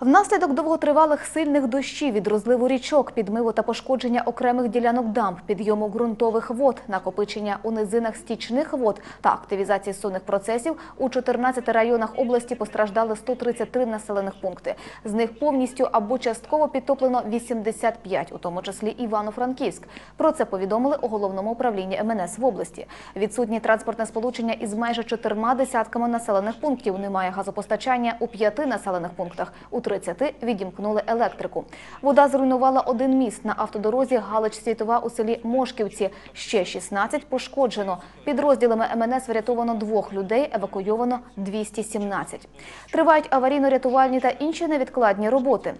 Внаслідок довготривалих сильних дощів від розливу річок, підмиву та пошкодження окремих ділянок дамб, підйому ґрунтових вод, накопичення у низинах стічних вод та активізації сонних процесів у 14 районах області постраждали 133 населених пункти. З них повністю або частково підтоплено 85, у тому числі Івано-Франківськ. Про це повідомили у головному управлінні МНС в області. Відсутні транспортне сполучення із майже чотирма десятками населених пунктів. Немає газопостачання у п'яти населених пунктах. У 30 відімкнули електрику. Вода зруйнувала один міст на автодорозі Галич-Світова у селі Мошківці. Ще 16 пошкоджено. Підрозділами МНС врятовано двох людей, евакуйовано 217. Тривають аварійно-рятувальні та інші невідкладні роботи.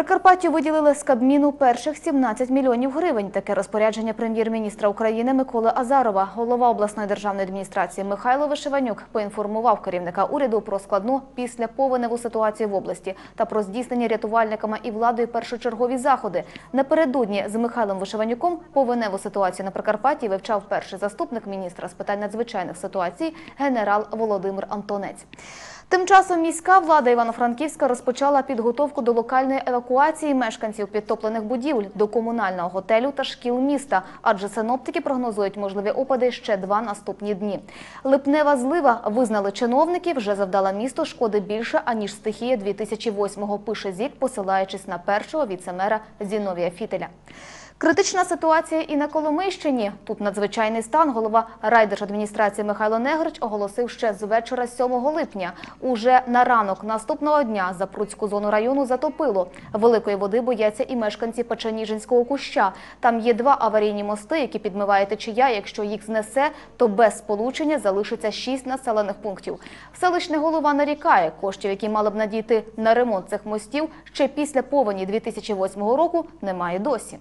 Прикарпаттю виділили з Кабміну перших 17 мільйонів гривень. Таке розпорядження прем'єр-міністра України Миколи Азарова. Голова обласної державної адміністрації Михайло Вишиванюк поінформував керівника уряду про складну післяповеневу ситуацію в області та про здійснення рятувальниками і владою першочергові заходи. Напередодні з Михайлом Вишиванюком повеневу ситуацію на Прикарпатті вивчав перший заступник міністра з питань надзвичайних ситуацій генерал Володимир Антонець. Тим часом міська влада Івано-Франківська розпочала підготовку до локальної евакуації мешканців підтоплених будівель до комунального готелю та шкіл міста, адже синоптики прогнозують можливі опади ще два наступні дні. Липнева злива визнали чиновники, вже завдала місту шкоди більше аніж стихія 2008-го, пише ЗІК, посилаючись на першого віцемера Зіновія Фітеля. Критична ситуація і на Коломийщині. Тут надзвичайний стан. Голова райдержадміністрації Михайло Негрич оголосив ще з вечора 7 липня. Уже на ранок наступного дня Запруцьку зону району затопило. Великої води бояться і мешканці Печеніжинського куща. Там є два аварійні мости, які підмиває течія. Якщо їх знесе, то без сполучення залишиться шість населених пунктів. Селищний голова нарікає, коштів, які мали б надійти на ремонт цих мостів, ще після повені 2008 року немає досі.